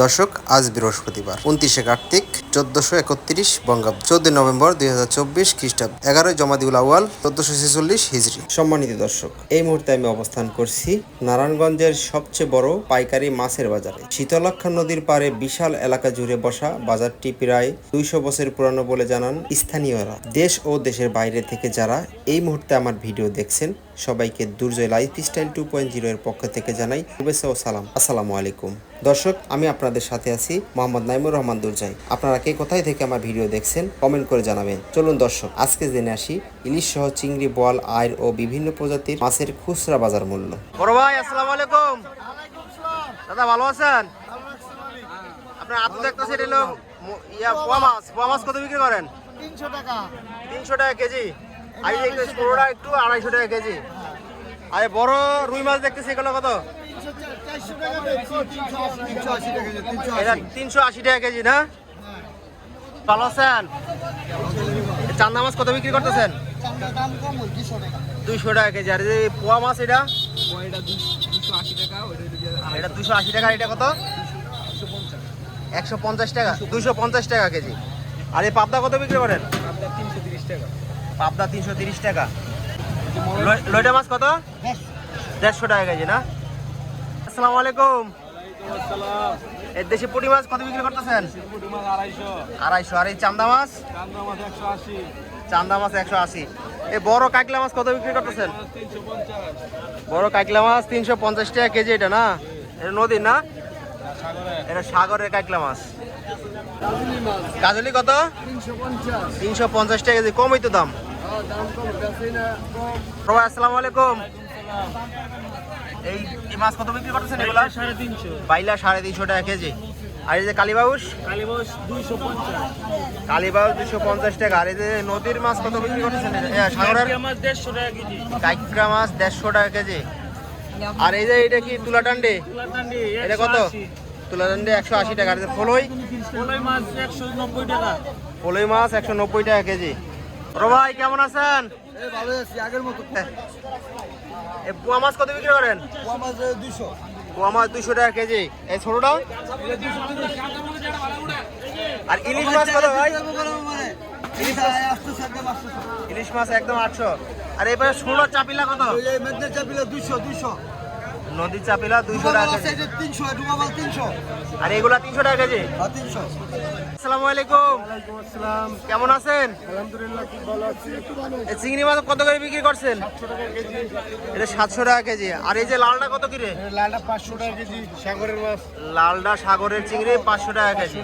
দর্শক, আজ বৃহস্পতিবার। উনত্রিশে কার্তিক, চোদ্দশো একত্রিশ বঙ্গাব্দ। চোদ্দ নভেম্বর দুই হাজার চব্বিশ খ্রিস্টাব্দ। এগারোই জমাদিউল আউয়াল, চোদ্দশো ছেচল্লিশ হিজড়ি সম্মানিত দর্শক, এই মুহূর্তে আমি অবস্থান করছি নারায়ণগঞ্জের সবচেয়ে বড় পাইকারি মাছের বাজারে। শীতলক্ষা নদীর পারে বিশাল এলাকা জুড়ে বসা বাজারটি প্রায় দুইশো বছর পুরানো বলে জানান স্থানীয়রা। দেশ ও দেশের বাইরে থেকে যারা এই মুহূর্তে আমার ভিডিও দেখছেন সবাইকে Durjoy lifestyle two point zero এর পক্ষ থেকে জানাই শুভেচ্ছা ও সালাম। আসসালামু আলাইকুম। দর্শক আমি আপনাদের সাথে আছি মোহাম্মদ নাইমুর রহমান দুর্জয়। আপনারা কে কোথায় থেকে আমার ভিডিও দেখছেন কমেন্ট করে জানাবেন। চলুন দর্শক আজকে জেনে আসি ইলিশ সহ চিংড়ি বল আয়ের ও বিভিন্ন প্রজাতির মাছের খুচরা বাজার মূল্য। বড় ভাই আসসালামু আলাইকুম। দাদা ভালো আছেন? আপনার হাতে দেখতেছি এটা হলো ইয়া পোয়া মাছ। পোয়া মাছ কত বিক্রি করেন? তিনশো টাকা। তিনশো টাকা কেজি। আর এই ছোটোটা একটু আড়াইশো টাকা কেজি। আর এই বড় রুই মাছ দেখতেছি এগুলো কত? এটা তিনশো আশি টাকা কেজি না? ভালো আছেন? চান্দা মাছ কত বিক্রি করতেছেন? দুইশো টাকা কেজি। আর এই যে পোয়া মাছ এটা? এটা দুশো আশি টাকা এটা কত? একশো পঞ্চাশ টাকা দুশো পঞ্চাশ টাকা কেজি। আর এই পাবদা কত বিক্রি করেন? পাবদা তিনশো তিরিশ টাকা লই- লইটা মাছ কত? দেড়শো। টাকা কেজি না? আসসালামু আলাইকুম। এই দেশি পুঁটি মাছ কত বিক্রি করতেছেন? আড়াইশো। আর এই চান্দা মাছ? চান্দা মাছ একশো আশি। এই বড় কাকলা মাছ কত বিক্রি করতেছেন? বড় কাকলা মাছ তিনশো পঞ্চাশ। টাকা কেজি এটা না? এটা নদীর না? এটা সাগরের কাকলা মাছ। কাজলি কত? তিনশো পঞ্চাশ। টাকা কেজি কমই তো দাম। সবাই আসসালামু আলাইকুম। এই মাছ কত বিক্রি করতেছেন এগুলা? সাড়ে তিনশো। বাইলা সাড়ে তিনশো টাকা কেজি। আর এই যে কালীবাউস? কালীবাস দুইশো পঞ্চাশ। কালীবাউস দুশো পঞ্চাশ টাকা। আর এই যে নদীর মাছ কত বিক্রি করতেছেন? সাগরের? আমার দেড়শো টাকা কেজি। কাইকড়া মাছ দেড়শো টাকা কেজি। আর এই যে এটা কি তুলা টান্ডে তুলাটান্ডি এটা কত? তুলা একশো আশি টাকা আর এই ফলই মাছ একশো নব্বই টাকা। ফলই মাছ একশো নব্বই টাকা কেজি। বড় ভাই কেমন আছেন? এই ভালো আছি, আগের মতো। পোয়া মাছ কত বিক্রি করেন? পোয়া মাছ দুশো। পোয়া মাছ দুশো টাকা কেজি। এই ছোটটা? আর ইলিশ মাছ কত ভাই? মানে। ইলিশ মাছ একদম আটশো। আর এবারে ষোলো চাপিলা কত? চাপিলা দুশো, দুশো। নদীর চাপিলা দুইশো টাকা কেজি। তিনশো, ডুবা তিনশো। আর এগুলা তিনশো টাকা কেজি? হ্যাঁ, তিনশো। আসসালামু আলাইকুম। কেমন আছেন? এই চিংড়ি মাছ কত করে বিক্রি করছেন? এটা সাতশো টাকা কেজি। আর এই যে লালটা কত কিরে? লালটা পাঁচশো টাকা কেজি সাগরের মাছ। লালটা সাগরের চিংড়ি পাঁচশো টাকা কেজি।